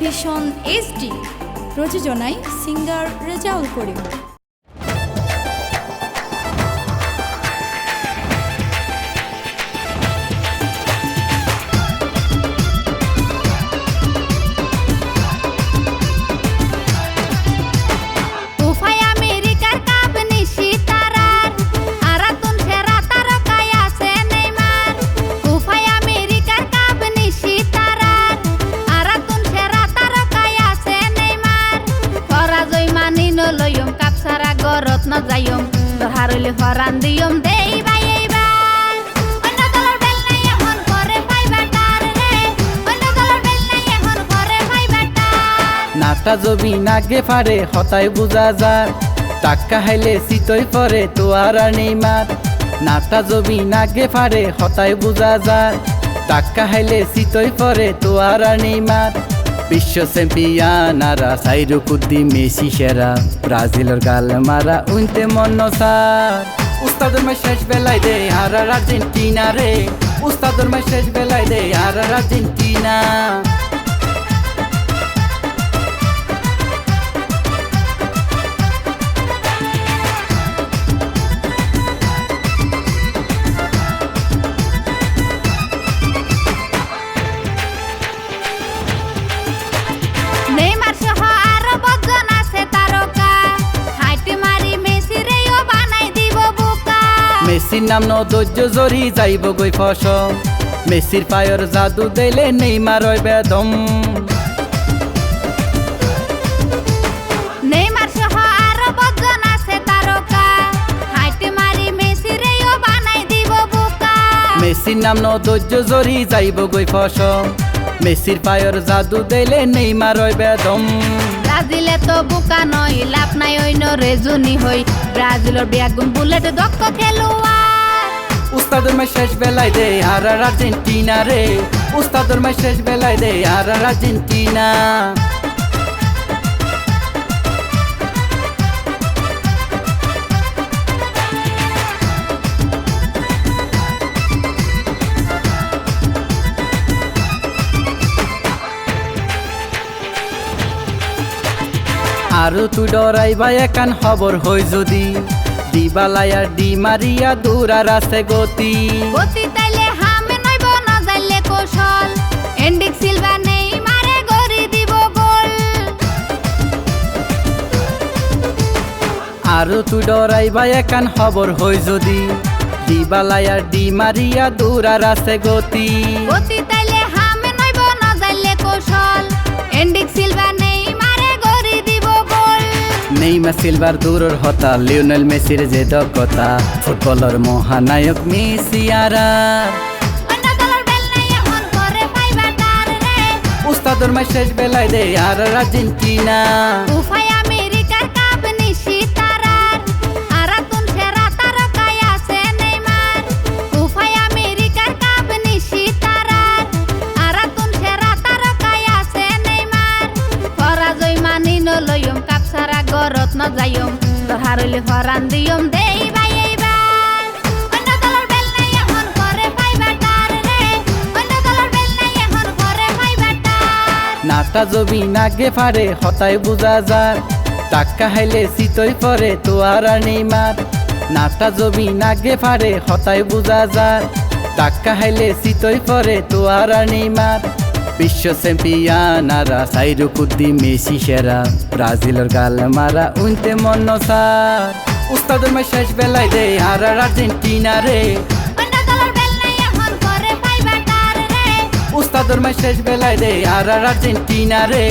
Vision HD প্রযোজনায় singer Rezaul Karim. সারা গরত ন যাইম হরান দিয়ম। দেই বাই অন্য বেল নাই এখন করে রে অন্য বেল নাই এখন করে পাইবার তার নাটা জবি নাগে ফারে হতাই বুঝা যার। টাক্কা হাইলে চিতই পরে, তো আর নেই মার। নাটা জবি নাগে ফারে হতাই বুঝা যার। টাক্কা হাইলে চিতই পরে, তো আর নেই মার। বিশ্ব চ্যাম্পিয়ন আরা সাইরু কুদ্দি মেসি সেরা। ব্রাজিলের গাল মারা উনতে মন সার। উস্তাদের শেষ বেলায় দে আর আর্জেন্টিনা রে। উস্তাদের শেষ বেলায় দে আর আর্জেন্টিনা। মেসির নাম ন ধৈর্য জরি যাইব গই ফসল। মেসির পায়র জাদু দেলে বেদম। নেইমার বোকা। মেসির নাম ন ধৈর্য জরি যাইব গই ফসল। মেসির পায়র জাদু দেলে নেই মারয় বেদম। ব্রাজিলে তো বোকা নয় লাভ নাই অন্য রেজুনি হই। ব্রাজিলের বেগুন বুলেট দক্ষ খেলোয়াড় উস্তাদের মাই শেষ বেলায় দে, আর আর আর্জেন্টিনা রে। উস্তাদের মাই শেষ বেলায় দে, আর আর আর্জেন্টিনা। আৰু তুই ডরাইবা, একান খবর হই যদি। দিবালায়ার ডি মারিয়া দূরার আছে গতি। গতি তাইলে হামে নইব না যাইলে কৌশল। এন্ডিক সিলভা নেই মারে গড়ি দিব গোল। আৰু তুই ডরাইবা একান খবর হই যদি। দিবালায়ার ডি মারিয়া দূরার আছে গতি। গতি তাইলে নেইমা সিলভার দূরর হতা, লিওনেল মেসির যে দক্ষতা, ফুটবলের মহানায়ক মেসি আরা। উস্তাদর মাই শেষ বেলায় দে আর আর্জেন্টিনা। নেইমার। পরাজয় মানি নলয়ম কাপ গরত ন যাইম দহারলে হরান দিয়ম। দেই তার তার। জবি নাগে ফারে হতাই বুঝা যার। টাক্কা হাইলে চিতই পরে, তো আর নেই মার। নাটা জবি নাগে ফারে হতাই বুঝা যার। টাক্কা হাইলে চিতই পরে, তো আর নেই মার। বিশ্ব চ্যাম্পিয়ন আরা সাইরু কুদ্দি মেসি সেরা। ব্রাজিলের গাল মারা উনতে মন সার। উস্তাদের মাই শেষ বেলায় দে আর আর আর্জেন্টিনা রে। উস্তাদের মাই শেষ বেলায় দে আর আর্জেন্টিনা রে।